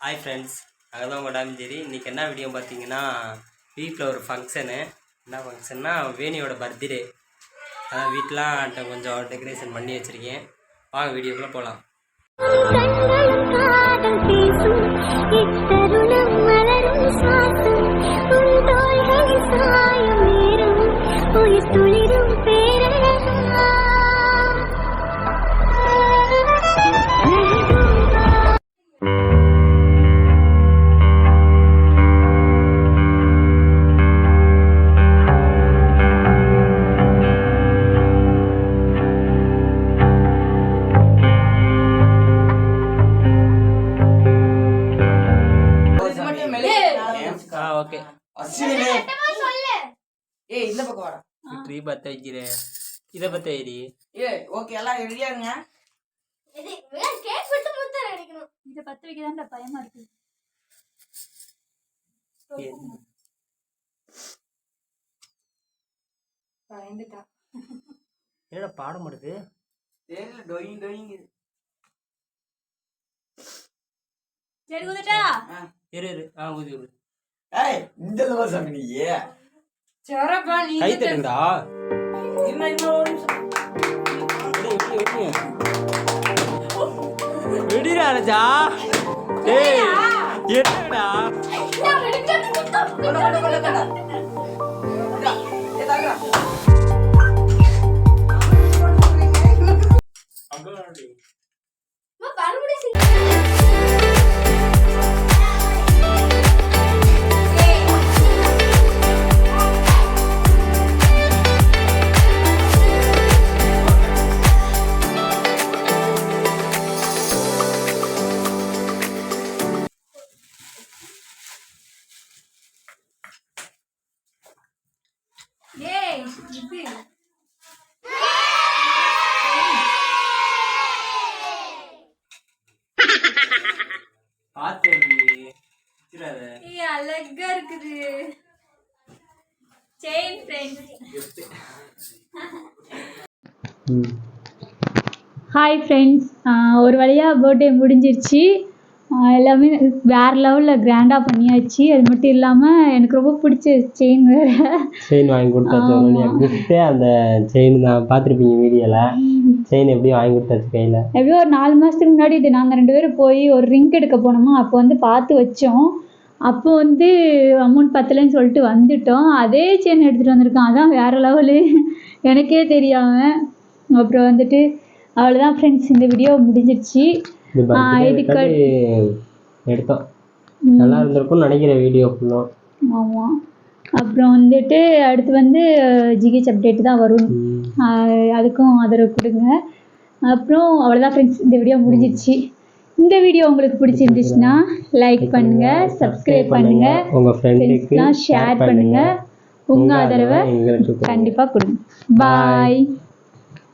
Hi friends அங்கே தான் உங்கள் டாமிஞ்சேரி இன்றைக்கி என்ன வீடியோ பார்த்தீங்கன்னா வீட்டில் ஒரு ஃபங்க்ஷனு என்ன ஃபங்க்ஷன்னா வேணியோட பர்த்டே அதான் வீட்டிலாம் கொஞ்சம் டெக்கரேஷன் பண்ணி வச்சுருக்கேன். வாங்க வீடியோக்குள்ளே போகலாம் ஏய் இந்த பக்கம் வாடா. ட்ரீ பற்ற வைக்கிறேன் இதை பற்ற வைடி. ஏய் ஓகே எல்லாம் ரெடியா இருங்க. இத பத்த வைக்கதான் பயமா இருக்கு. பயந்துட்டா. என்னடா பாடம் மாட்டுது தெரியல டொயிங் டொயிங் சரி குதிட்டா இரு இரு. ஆ ஊதி ஊதி ஏய் இந்த தோசம் நீ. சரப்பா நீ கை தட்டுங்கடா. இன்னும் இன்னும் ஒரு நிமிஷம். விடு, விடு, விடு. விடுடா ராஜா. டேய் என்னடா? அழகா இருக்குது செயின் ஃப்ரெண்ட்ஸ் ஹாய் ஃப்ரெண்ட்ஸ் ஒரு வழியாக பர்த்டே முடிஞ்சிருச்சு. எல்லாமே வேறு லெவலில் கிராண்டாக பண்ணியாச்சு. அது மட்டும் இல்லாமல் எனக்கு ரொம்ப பிடிச்ச செயின் வேறு. செயின் வாங்கி கொடுத்தாச்சு அந்த செயின் தான் பார்த்துருப்பீங்க வீடியோவில் செயின் எப்படி வாங்கி கொடுத்தாச்சு கையில். எப்படியோ ஒரு நாலு மாதத்துக்கு முன்னாடி இது நாங்கள் ரெண்டு பேரும் போய் ஒரு ரிங் எடுக்க போனோமா. அப்போ வந்து பார்த்து வச்சோம். அப்போ வந்து அமௌண்ட் பத்தலைன்னு சொல்லிட்டு வந்துட்டோம். அதே செயின் எடுத்துகிட்டு வந்திருக்கான். அதான் வேறு லெவலு எனக்கே தெரியாமல் அப்புறம் வந்துட்டு அவ்வளோதான் ஃப்ரெண்ட்ஸ் இந்த வீடியோ முடிஞ்சிருச்சு. இதுக்கு க்காண்டி எடுத்தோம். நல்லா இருந்திருக்கும்னு நினைக்கிறேன் வீடியோ ஃபுல்லும் ஆமாம் அப்புறம் வந்துட்டு அடுத்து வந்து ஜிஹெச் அப்டேட் தான் வரும். அதுக்கும் ஆதரவு கொடுங்க. அப்புறம் அவ்வளோதான் ஃப்ரெண்ட்ஸ் இந்த வீடியோ முடிஞ்சிருச்சு. இந்த வீடியோ உங்களுக்கு பிடிச்சிருந்துச்சுன்னா லைக் பண்ணுங்க சப்ஸ்கிரைப் பண்ணுங்க உங்க ஃப்ரெண்ட்ஸ்லாம் ஷேர் பண்ணுங்க. உங்க ஆதரவை. கண்டிப்பாக கொடுங்க. பாய்